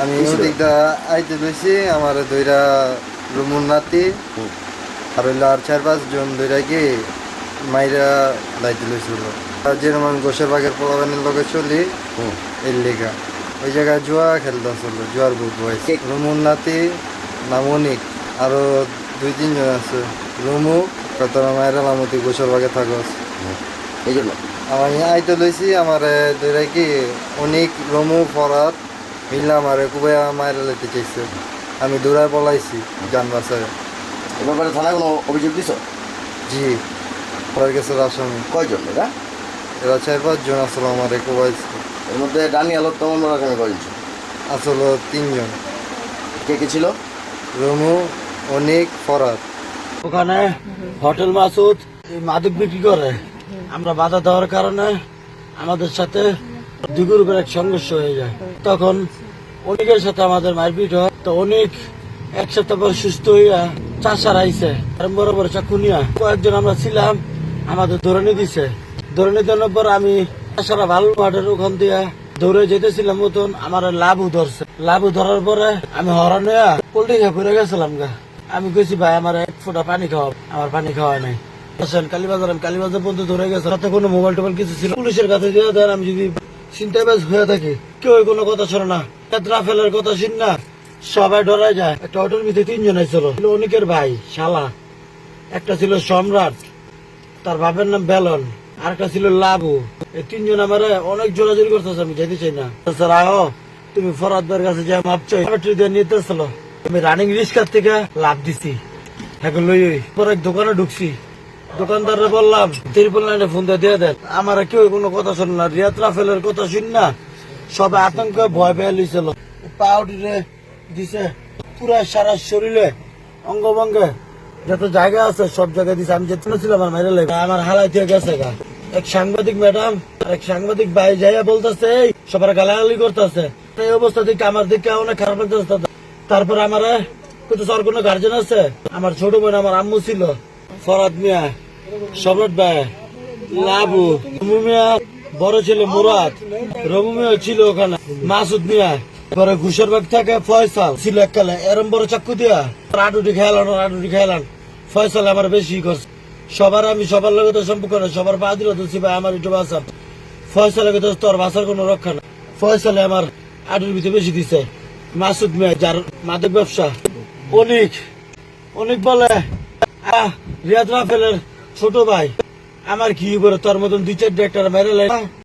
আমি? ওদিকটা আইতে বেশি আমার দুইটা রুমুর নাতি। আর হইল আর চার পাঁচ জন দুইটা কি মাইরা দায়িত্ব লইছিল যেরকম গোসের বাগের পোলাবানের লগে চলি। এর লেগা ওই জায়গায় জুয়া খেলতেছিল জুয়ার বুক বয়স রুমুর নাতি নামনিক আরও দুই তিনজন আছে রুমু কত মায়েরা লামতি গোসর বাগে থাকস এই জন্য আমি আইতে লইছি আমার দুইটা কি অনেক রমু ফরাত মিললে আমার কুবে মায়েরা লইতে চাইছে। আমি দৌড়ায় পলাইছি যান বাসায় এ ব্যাপারে থানায় কোনো অভিযোগ দিছ? জি পরের গেছে আসামি কয়জন এরা? এরা চার পাঁচ জন আসলে আমার কুবাইছে। এর মধ্যে ডানি আলোর তেমন আসামি কয়জন? আসলে তিনজন। কে কে ছিল? রমু অনেক ফরাত ওখানে হোটেল মাসুদ এই মাদক বিক্রি করে। আমরা বাধা দেওয়ার কারণে আমাদের সাথে দুই গ্রুপের এক সংঘর্ষ হয়ে যায়। তখন অনেকের সাথে আমাদের মারপিট হয়। তো অনেক এক সপ্তাহ পর সুস্থ হইয়া চাষার আর বড় বড় চাকু নিয়া কয়েকজন আমরা ছিলাম, আমাদের ধরে দিছে। ধরে দেওয়ার পর আমি চাষারা ভালো মাঠের ওখান দিয়া দৌড়ে যেতেছিলাম মতন আমার লাভও ধরছে। লাভও ধরার পরে আমি হরান হইয়া পোল্ট্রি খেয়ে পড়ে গেছিলাম গা। আমি কইছি, ভাই, আমার এক ফোঁটা পানি খাওয়া আমার পানি খাওয়া নাই। কালীবাজার, আমি কালীবাজার পর্যন্ত ধরে গেছে তাতে কোনো মোবাইল টোবাইল কিছু ছিল পুলিশের কাছে দিয়ে আমি যদি চিন্তাবাজ হয়ে থাকি। কেউ কোনো কথা শোনে না। রাফেলের কথা শুন না, সবাই ডরায় যায়। একটা অটোর ভিতরে তিনজন ছিল অনেকের ভাই, শালা। একটা ছিল সম্রাট, তার বাপের নাম বেলন। আর একটা ছিল লাবু। এই তিনজন আমার অনেক জোরাজোরি করতেছে, আমি যেতে চাই না। স্যার তুমি ফরাদদের কাছে যা মাপ চাই দিয়ে নিতেছিল। আমি রানিং রিক্সার থেকে লাভ দিছি। এখন লই পরে দোকানে ঢুকছি। দোকানদারে বললাম ত্রিপল লাইনে ফোন দিয়ে দেন। আমার কেউ কোনো কথা শুনে না রিয়াত রাফেলের কথা শুন না সবাই আতঙ্ক ভয় পেয়ে লইছিল পাউডিরে দিছে পুরা সারা শরীরে, অঙ্গভঙ্গে। যত জায়গা আছে, সব জায়গায় দিছে। আমি যেতে ছিলাম আমার মেরে আমার হালাই থেকে গেছে গা। এক সাংবাদিক ম্যাডাম এক সাংবাদিক ভাই যাইয়া বলতেছে, এই, সবার গালাগালি করতেছে। এই অবস্থা দেখে আমার দিকে অনেক খারাপ তারপর আমার স্যার কোনো গার্জেন আছে। আমার ছোট বোন, আমার আম্মু ছিল। ফরাদ মিয়া সম্রাট ভাই, লাবু, রমু মিয়া, বড় ছেলে মুরাদ, রমু মিয়া ছিল ওখানে, মাসুদ মিয়া, পরে ঘুষেরবাগ থেকে ফয়সাল, ছিল এককালে, এরম বড় চাক্কু দিয়া আটুটি খেয়ালান আটুটি খেয়ালান ফয়সাল আমার বেশি করছে। সবার আমি, সবার লগে তো সম্পর্ক না সবার পা দিল তো ভাই আমার একটু বাঁচান। ফয়সালের তো তোর বাঁচার কোনো রক্ষা না ফয়সালে আমার আটুর ভিতরে বেশি দিছে। মাসুদ মিয়া, যার মাদক ব্যবসা, অনেক অনেক বলে। আহ রাফেলের ছোট ভাই। আমার কি করে তোর মতন দুই চার একটা মেরে